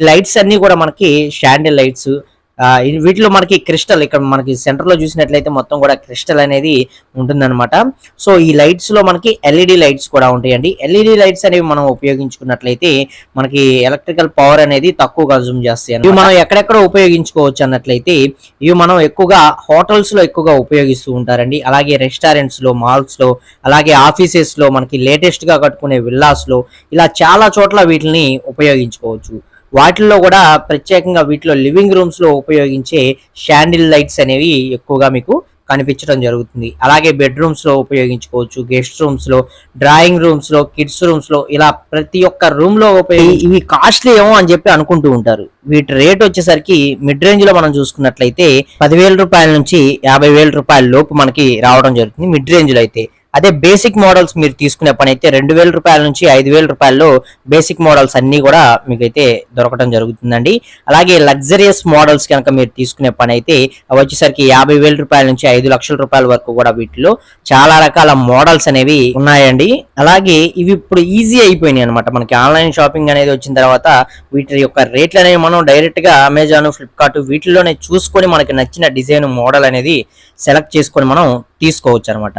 Lights అన్ని కూడా మనకి షాండిల్ లైట్స్ వీటిలో మనకి క్రిస్టల్ ఇక్కడ మనకి సెంటర్లో చూసినట్లయితే మొత్తం కూడా క్రిస్టల్ అనేది ఉంటుందన్నమాట. సో ఈ లైట్స్లో మనకి ఎల్ఈడి లైట్స్ కూడా ఉంటాయండి. ఎల్ఈడి లైట్స్ అనేవి మనం ఉపయోగించుకున్నట్లయితే మనకి ఎలక్ట్రికల్ పవర్ అనేది తక్కువ కన్సూమ్ చేస్తాయి ఇవి మనం ఎక్కడెక్కడ ఉపయోగించుకోవచ్చు అన్నట్లయితే ఇవి మనం ఎక్కువగా హోటల్స్లో ఎక్కువగా ఉపయోగిస్తూ ఉంటారండి. అలాగే రెస్టారెంట్స్లో మాల్స్లో అలాగే ఆఫీసెస్లో మనకి లేటెస్ట్గా కట్టుకునే విల్లాస్లో ఇలా చాలా చోట్ల వీటిని ఉపయోగించుకోవచ్చు. వాటిల్లో కూడా ప్రత్యేకంగా వీటిలో లివింగ్ రూమ్స్లో ఉపయోగించే షాండిల్ లైట్స్ అనేవి ఎక్కువగా మీకు కనిపించడం జరుగుతుంది. అలాగే బెడ్రూమ్స్లో ఉపయోగించుకోవచ్చు గెస్ట్ రూమ్స్లో డ్రాయింగ్ రూమ్స్లో కిడ్స్ రూమ్స్లో ఇలా ప్రతి ఒక్క రూమ్లో ఉపయోగి ఇవి కాస్ట్లీ ఏమో అని చెప్పి అనుకుంటూ ఉంటారు. వీటి రేట్ వచ్చేసరికి మిడ్ రేంజ్లో మనం చూసుకున్నట్లయితే పదివేల రూపాయల నుంచి యాభై వేల రూపాయల లోపు మనకి రావడం జరుగుతుంది. మిడ్ రేంజ్లో అయితే అదే బేసిక్ మోడల్స్ మీరు తీసుకునే పని అయితే రెండు వేల రూపాయల నుంచి ఐదు వేల రూపాయల్లో బేసిక్ మోడల్స్ అన్నీ కూడా మీకైతే దొరకడం జరుగుతుందండి. అలాగే లగ్జరియస్ మోడల్స్ కనుక మీరు తీసుకునే పని అయితే అవి వచ్చేసరికి యాభై వేల రూపాయల నుంచి ఐదు లక్షల రూపాయల వరకు కూడా వీటిలో చాలా రకాల మోడల్స్ అనేవి ఉన్నాయండి. అలాగే ఇవి ఇప్పుడు ఈజీ అయిపోయినాయి అనమాట మనకి ఆన్లైన్ షాపింగ్ అనేది వచ్చిన తర్వాత వీటి యొక్క రేట్లు అనేవి మనం డైరెక్ట్గా అమెజాన్ ఫ్లిప్కార్ట్ వీటిలోనే చూసుకొని మనకి నచ్చిన డిజైన్ మోడల్ అనేది సెలెక్ట్ చేసుకొని మనం తీసుకోవచ్చు అనమాట